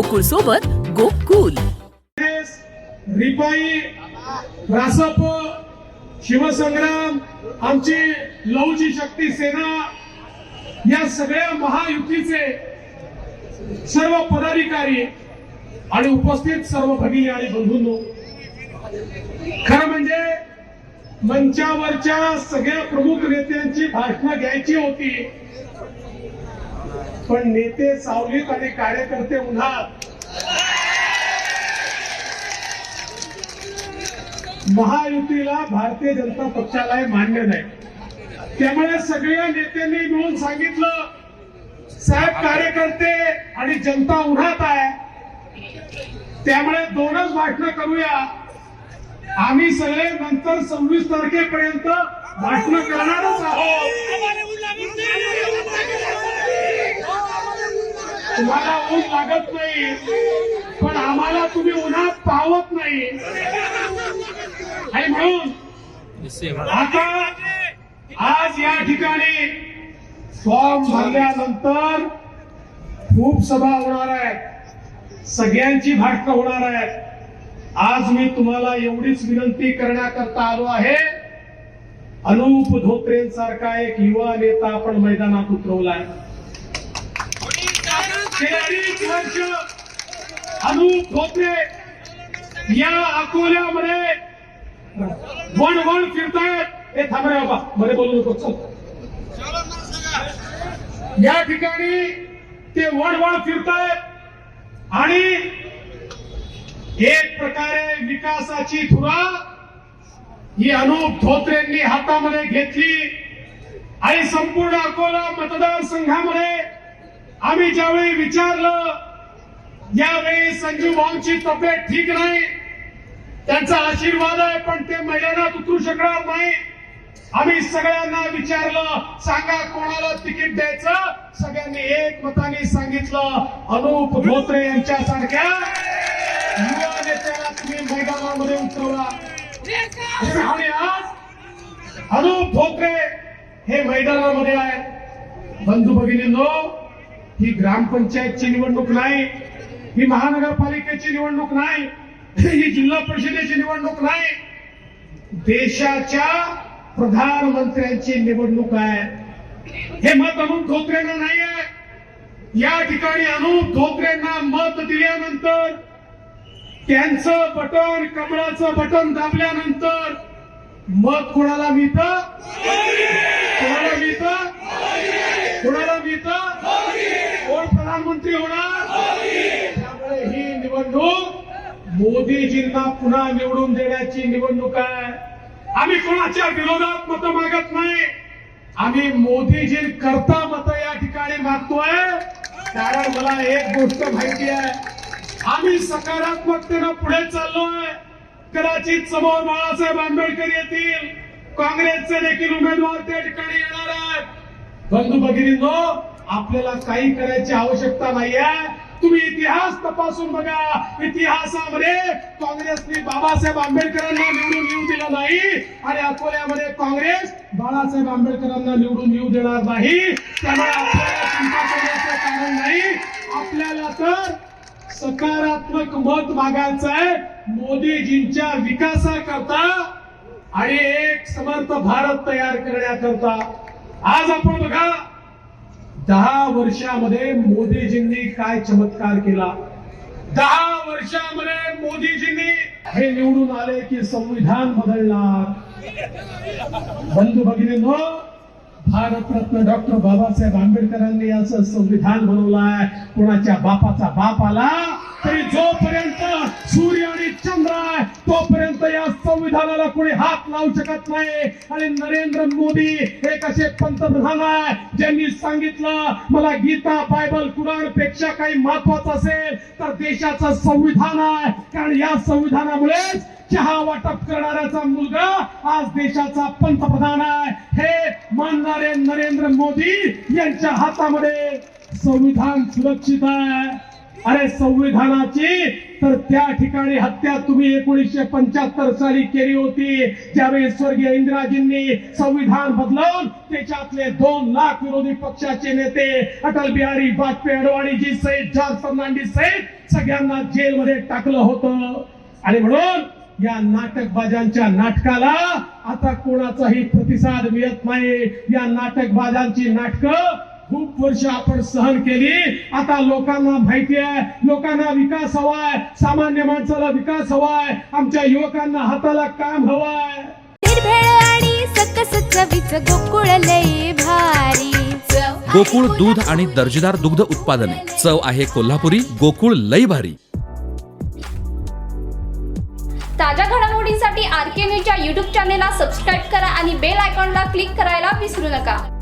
गोकुळ सोबत गोकुल रिपाई रासप शिवसंग्राम आमची लवची शक्ती सेना या सगळ्या महायुतीचे सर्व पदाधिकारी आणि उपस्थित सर्व भगिनी आणि बंधूंनो खरं म्हणजे मंचावरच्या सगळ्या प्रमुख नेत्यांची भाषणं घ्यायची होती. पण नेते सावलीत आणि कार्यकर्ते उन्हात. महायुतीला भारतीय जनता पक्षाला हे मान्य नाही. त्यामुळे सगळ्या नेत्यांनी मिळून सांगितलं साहेब कार्यकर्ते आणि जनता उन्हात आहे. त्यामुळे दोनच भाषणं करूया. आम्ही सगळे नंतर सव्वीस तारखेपर्यंत भाषण करणारच आहोत. तुम्हाला ऊन लागत नाही. पण आम्हाला तुम्ही उन्हात पावत नाही. आणि म्हणून आता आज या ठिकाणी फॉर्म भरल्यानंतर खूप सभा होणार आहेत. सगळ्यांची भाषणं होणार आहेत. आज मी तुम्हाला एवढीच विनंती करण्याकरता आलो आहे. अनुप धोत्रेंसारखा एक युवा नेता आपण मैदानात उतरवलाय. गेली अडीच वर्ष अनुप धोत्रे या अकोल्यामध्ये वन वन फिरतायत. हे थांब रे बाबा मध्ये बोलू नको चल. या ठिकाणी ते वन वन फिरतायत. आणि एक प्रकारे विकासाची धुरा ही अनुप धोत्रेंनी हातामध्ये घेतली. आणि संपूर्ण अकोला मतदारसंघामध्ये आम्ही ज्यावेळी विचारलं यावेळी संजीव भाऊंची तब्येत ठीक नाही. त्यांचा आशीर्वाद आहे पण ते मैदानात उतरू शकणार नाही. आम्ही सगळ्यांना विचारलं सांगा कोणाला तिकीट द्यायचं? सगळ्यांनी एक मताने सांगितलं अनुप धोत्रे यांच्यासारख्या युवा नेत्याला तुम्ही मैदानामध्ये उतरवला आणि आज अनुप धोत्रे हे मैदानामध्ये आहे. बंधू भगिनींनो ही ग्रामपंचायतची निवडणूक नाही ही महानगरपालिकेची निवडणूक नाही ही जिल्हा परिषदेची निवडणूक नाही. देशाच्या प्रधानमंत्र्यांची निवडणूक आहे. हे मत अनुप धोत्रेंना नाही आहे या ठिकाणी अनुप धोत्रेंना मत दिल्यानंतर त्यांचं बटन कमळाचं बटन दाबल्यानंतर मत कोणाला मिळतं? कोणाला मिळतं? कोणाला मिळतं? प्रधानमंत्री होणार. त्यामुळे ही निवडणूक मोदीजींना पुन्हा निवडून देण्याची निवडणूक आहे. आम्ही कोणाच्या विरोधात मत मागत नाही. आम्ही मोदीजी करता मत या ठिकाणी मागतोय. कारण मला एक गोष्ट माहिती आहे. आम्ही सकारात्मकतेनं पुढे चाललोय. कदाचित समोर बाळासाहेब आंबेडकर येतील. काँग्रेसचे देखील उमेदवार त्या ठिकाणी येणार आहेत. बंधू भगिनींनो आपल्याला काही करायची आवश्यकता नाहीये. तुम्ही इतिहास तपासून बघा. इतिहासामध्ये काँग्रेसने बाबासाहेब आंबेडकरांना निवडून येऊ दिला नाही आणि अकोल्यामध्ये काँग्रेस बाळासाहेब आंबेडकरांना निवडून येऊ देणार नाही. त्यामुळे आपल्याला चिंता करण्याचं कारण नाही. आपल्याला तर सकारात्मक मत मागायचं आहे मोदीजींच्या विकासाकरता आणि एक समर्थ भारत तयार करण्याकरता. आज आपण बघा दहा वर्षामध्ये मोदीजींनी काय चमत्कार केला? दहा वर्षामध्ये मोदीजींनी हे निवडून आले की संविधान बदलणार. बंधू भगिनींनो भारतरत्न डॉक्टर बाबासाहेब आंबेडकरांनी असं संविधान बनवलंय. कोणाच्या बापाचा बाप आला तरी जोपर्यंत सूर्य आणि चंद्र आहे तोपर्यंत संविधानाला कोणी हात लावू शकत नाही. आणि नरेंद्र मोदी एक असे पंतप्रधान आहे ज्यांनी सांगितलं मला गीता बायबल कुराणपेक्षा काही महत्वाचं असेल तर देशाचं संविधान आहे. कारण या संविधानामुळेच चहा वाटप करणाऱ्याचा मुलगा आज देशाचा पंतप्रधान आहे. हे मानणारे नरेंद्र मोदी यांच्या हातामध्ये संविधान सुरक्षित आहे. अरे संविधानाची तर त्या ठिकाणी हत्या तुम्ही एकोणीसशे पंच्याहत्तर साली केली होती. ज्यावेळी स्वर्गीय इंदिराजींनी संविधान बदलवून त्याच्यातले दोन लाख विरोधी पक्षाचे नेते अटल बिहारी वाजपेयी अडवाणीजी सहित जॉर्ज फर्नांडिस सहित सगळ्यांना जेलमध्ये टाकलं होतं. आणि म्हणून या नाटकबाजांच्या नाटकाला आता कोणाचाही प्रतिसाद मिळत नाही. या नाटकबाजांची नाटकं खूप वर्ष आपण सहन केली. आता लोकांना माहिती आहे लोकांना विकास हवाय सामान्य माणसाला विकास हवाय आमच्या युवकांना हाताला काम हवाय. गोकुळ लई भारी. गोकुळ दूध आणि दर्जेदार दुग्ध उत्पादने. चव आहे कोल्हापुरी गोकुळ लई भारी. ताज्या घडामोडींसाठी आर के न्यूजच्या यूट्यूब चॅनेलला सबस्क्राईब करा आणि बेल आयकॉनला क्लिक करायला विसरू नका.